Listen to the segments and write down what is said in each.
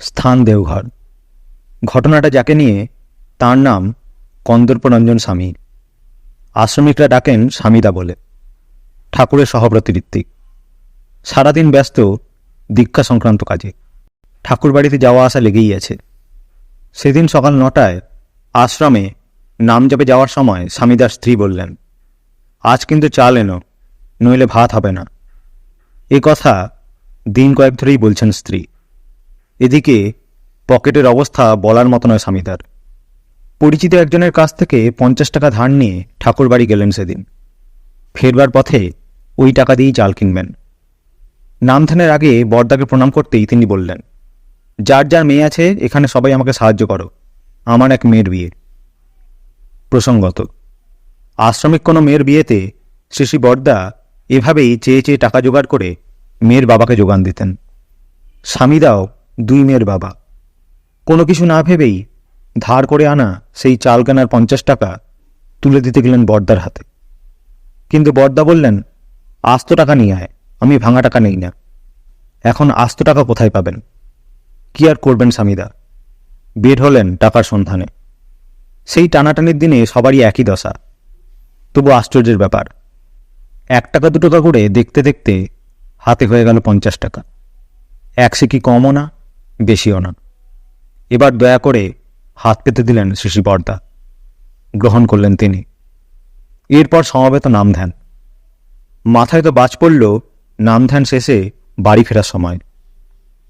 স্থান দেওঘর ঘটনাটা যাকে নিয়ে, তার নাম কন্দর্পরঞ্জন স্বামী। আশ্রমিকরা ডাকেন স্বামীদা বলে। ঠাকুরের সহব্রতী ঋত্বিক সারাদিন ব্যস্ত, দীক্ষা সংক্রান্ত কাজে। ঠাকুর বাড়িতে যাওয়া আসা লেগেই আছে। সেদিন সকাল নটায় আশ্রমে নাম জপে যাওয়ার সময় স্বামীদার স্ত্রী বললেন, আজ কিন্তু চাল এনো, নইলে ভাত হবে না। এ কথা দিন কয়েক ধরেই বলছেন স্ত্রী। এদিকে, পকেটের অবস্থা বলার মতো নয় স্বামীদার পরিচিত একজনের কাছ থেকে পঞ্চাশ টাকা ধার নিয়ে ঠাকুরবাড়ি গেলেন সেদিন। ফেরবার পথে ওই টাকা দিয়েই চাল কিনবেন। নামধানের আগে বর্দাকে প্রণাম করতেই তিনি বললেন, যার যার মেয়ে আছে, এখানে সবাই আমাকে সাহায্য করো। আমার এক মেয়ের বিয়ে। প্রসঙ্গত, আশ্রমিক কোনো মেয়ের বিয়েতে শ্রী বর্দা এভাবেই চেয়ে চেয়ে টাকা জোগাড় করে মেয়ের বাবাকে যোগান দিতেন। স্বামীদাও দুই মেয়ের বাবা। কোনো কিছু না ভেবেই ধার করে আনা সেই চাল কেনার পঞ্চাশ টাকা তুলে দিতে গেলেন বর্দার হাতে। কিন্তু বর্দা বললেন, আস্ত টাকা নিয়ে আয়, আমি ভাঙা টাকা নেই না। এখন আস্ত টাকা কোথায় পাবেন? কি আর করবেন স্বামীদা? বের হলেন টাকার সন্ধানে। সেই টানাটানির দিনে সবারই একই দশা। তবু আশ্চর্যের ব্যাপার, এক টাকা দু টাকা করে দেখতে দেখতে হাতে হয়ে গেল পঞ্চাশ টাকা। এক কি কমও না বেশিও না। এবার দয়া করে হাত পেতে দিলেন শ্রী বর্দা গ্রহণ করলেন তিনি। এরপর সমবেত নাম ধ্যান। মাথায় তো বাজ পড়ল নাম ধ্যান শেষে বাড়ি ফেরার সময়।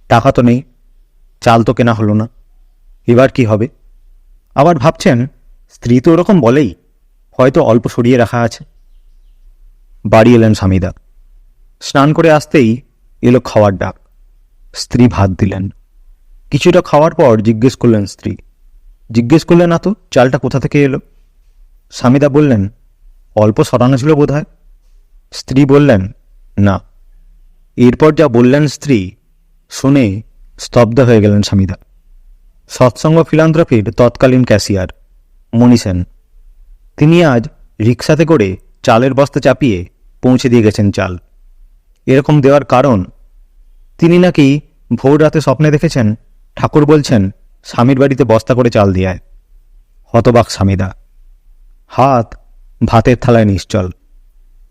টাকা তো নেই, চাল তো কেনা হলো না। এবার কি হবে? আবার ভাবছেন, স্ত্রী তো ওরকম বলেই, হয়তো অল্প সরিয়ে রাখা আছে। বাড়ি এলেন স্বামীদা। স্নান করে আসতেই এলো খাওয়ার ডাক। স্ত্রী ভাত দিলেন। কিছুটা খাওয়ার পর জিজ্ঞেস করলেন স্ত্রী। জিজ্ঞেস করলেন না তো চালটা কোথা থেকে এলো? স্বামীদা বললেন, অল্প সরানো ছিল বোধ স্ত্রী বললেন, না। এরপর যা বললেন স্ত্রী শুনে স্তব্ধ হয়ে গেলেন স্বামীদা সৎসঙ্গ ফিলান্থ্রফির তৎকালীন ক্যাশিয়ার, মণি সেন। তিনি আজ রিক্সাতে করে চালের বস্তা চাপিয়ে পৌঁছে দিয়ে গেছেন চাল। এরকম দেওয়ার কারণ, তিনি নাকি ভোর রাতে স্বপ্নে দেখেছেন ঠাকুর বলছেন, স্বামীর বাড়িতে বস্তা করে চাল দিয়ে হতবাক স্বামীদা। হাত ভাতের থালায় নিশ্চল।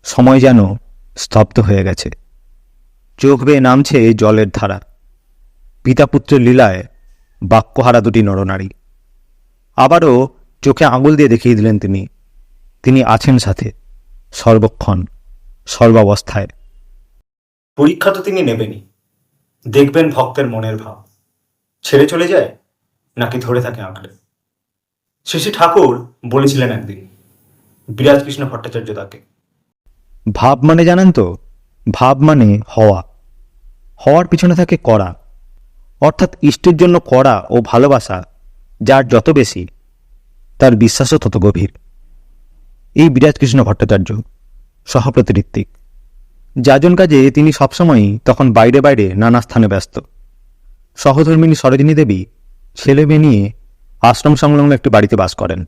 সময় যেন স্তব্ধ হয়ে গেছে। চোখ বেয়ে নামছে জলের ধারা। পিতাপুত্রের লীলায় বাক্যহারা দুটি নরনারী। আবারও চোখে আঙুল দিয়ে দেখিয়ে দিলেন তিনি। তিনি আছেন সাথে, সর্বক্ষণ, সর্বাবস্থায়। পরীক্ষা তো তিনি নেবেনই। দেখবেন ভক্তের মনের ভাব। ছেড়ে চলে যায়, নাকি ধরে থাকে আঁকড়ে শ্রী ঠাকুর বলেছিলেন একদিন বিরাজ কৃষ্ণ ভট্টাচার্য তাকে। ভাব মানে জানেন তো? ভাব মানে হওয়া। হওয়ার পিছনে থাকে করা অর্থাৎ ইষ্টের জন্য করা ও ভালোবাসা, যার যত বেশি, তার বিশ্বাসও তত গভীর। এই বিরাজ কৃষ্ণ ভট্টাচার্য সহপ্রতি ঋত্বিক যাজন কাজে তিনি সবসময়ই তখন বাইরে বাইরে নানা স্থানে ব্যস্ত। সহধর্মিনী সরোজিনী দেবী ছেলে মেয়ে নিয়ে আশ্রম সংলগ্ন একটি বাড়িতে বাস করেন।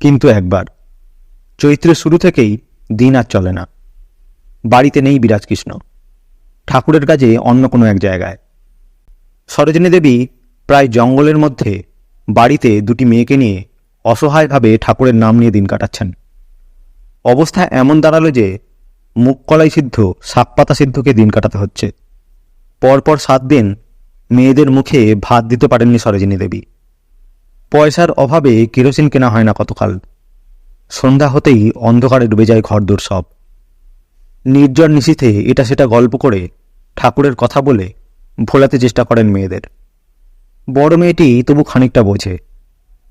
কিন্তু একবার চৈত্রের শুরু থেকেই দিন আর চলে না। বাড়িতে নেই বিরাজকৃষ্ণ। ঠাকুরের কাজে অন্য কোনো এক জায়গায়। সরোজিনী দেবী প্রায় জঙ্গলের মধ্যে বাড়িতে দুটি মেয়েকে নিয়ে অসহায়ভাবে ঠাকুরের নাম নিয়ে দিন কাটাচ্ছেন। অবস্থা এমন দাঁড়াল যে মুখ কলাই সিদ্ধ শাকপাতা সিদ্ধকে দিন কাটাতে হচ্ছে। পরপর সাত দিন মেয়েদের মুখে ভাত দিতে পারেননি সরোজিনী দেবী। পয়সার অভাবে কেরোসিন কেনা হয় না কতকাল। সন্ধ্যা হতেই অন্ধকারে ডুবে যায় ঘরদোর সব। নির্জন নিশীথে এটা সেটা গল্প করে ঠাকুরের কথা বলে ভোলাতে চেষ্টা করেন মেয়েদের। বড় মেয়েটি তবু খানিকটা বোঝে,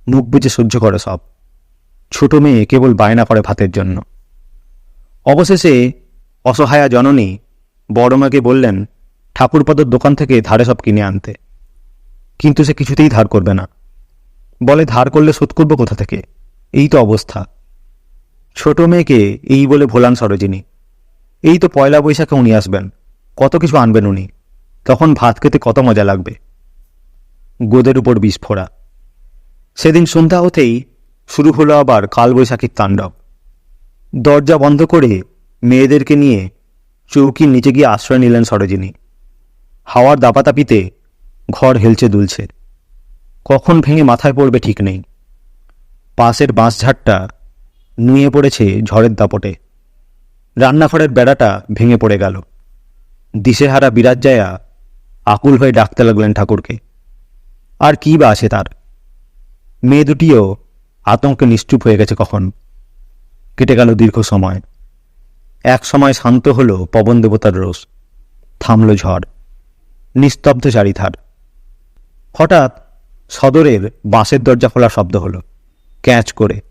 মুখ বুঝে সহ্য করে সব। ছোট মেয়ে কেবল বায়না করে ভাতের জন্য। অবশেষে অসহায়া জননী বড় মাকে বললেন ঠাকুরপদর দোকান থেকে ধারে সব কিনে আনতে। কিন্তু সে কিছুতেই ধার করবে না। বলে, ধার করলে শোধ করব কোথা থেকে? এই তো অবস্থা। ছোট মেয়েকে এই বলে ভোলান সরোজিনী, এই তো পয়লা বৈশাখে উনি আসবেন। কত কিছু আনবেন উনি। তখন ভাত খেতে কত মজা লাগবে। গোদের উপর বিস্ফোরা। সেদিন সন্ধ্যা হতেই শুরু হলো আবার কালবৈশাখীর তাণ্ডব। দরজা বন্ধ করে মেয়েদেরকে নিয়ে চৌকির নিচে গিয়ে আশ্রয় নিলেন সরোজিনী। হাওয়ার দাপাতাপিতে ঘর হেলছে দুলছে। কখন ভেঙে মাথায় পড়বে ঠিক নেই। পাশের বাঁশঝাড়টা নুয়ে পড়েছে ঝড়ের দাপটে। রান্নাঘরের বেড়াটা ভেঙে পড়ে গেল। দিশেহারা বিরাট জায়া আকুল হয়ে ডাকতে লাগলেন ঠাকুরকে। আর কী বা আছে তার? মেয়ে দুটিও আতঙ্কে নিশ্চুপ হয়ে গেছে কখন? কেটে গেল দীর্ঘ সময়। এক সময় শান্ত হলো পবন দেবতার রোষ। থামল ঝড়। নিস্তব্ধ চারিধার। হঠাৎ সদরের বাঁশের দরজা খোলার শব্দ হলো। ক্যাচ করে।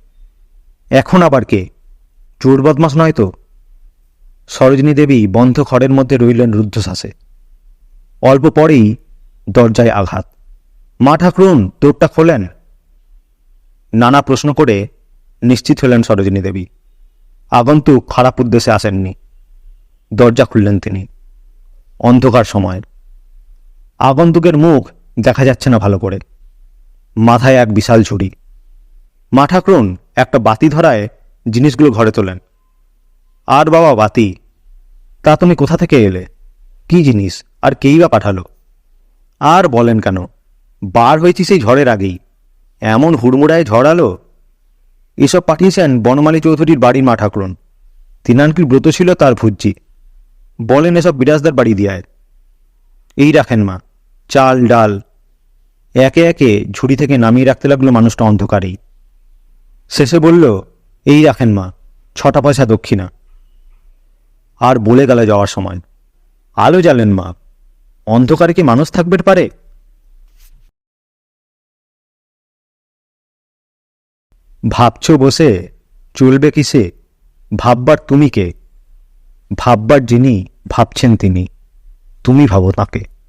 এখন আবার কে? চোর বদমাস নয় তো? সরোজিনী দেবী বন্ধ ঘরের মধ্যে রইলেন রুদ্ধশ্বাসে। অল্প পরেই দরজায় আঘাত। মা ঠাকুরুন দৌড়টা খোলেন? নানা প্রশ্ন করে নিশ্চিত হলেন সরোজিনী দেবী। আগন্তুক খারাপ উদ্দেশ্যে আসেননি। দরজা খুললেন তিনি। অন্ধকার সময়। আগন্তুকের মুখ দেখা যাচ্ছে না ভালো করে। মাথায় এক বিশাল ঝুড়ি। মা ঠাকরুন একটা বাতি ধরায় জিনিসগুলো ঘরে তোলেন। আর বাবা, বাতি? তা তুমি কোথা থেকে এলে? কি জিনিস? আর কেই বা পাঠালো? আর বলেন কেন? বার হয়েছি সেই ঝড়ের আগেই। এমন হুড়মুড়ায় ঝড় আলো? এসব পাঠিয়েছেন বনমালী চৌধুরীর বাড়ির মা ঠাকুরন তিনানকির ব্রত ছিল তার ভুজ্জি। বলেন এসব বিরাজদার বাড়ি দিয়ায়। এই রাখেন মা। চাল, ডাল। একে একে ঝুড়ি থেকে নামিয়ে রাখতে লাগল মানুষটা অন্ধকারেই। শেষে বলল, এই রাখেন মা, ছটা পয়সা দক্ষিণা। আর বলে গেল যাওয়ার সময়। আলো জ্বালেন মা, অন্ধকারে কি মানুষ থাকবে পারে? ভাবছ বসে, চলবে কিসে? ভাববার তুমি কে? ভাববার যিনি, ভাবছেন তিনি। তুমি ভাবো তাকে।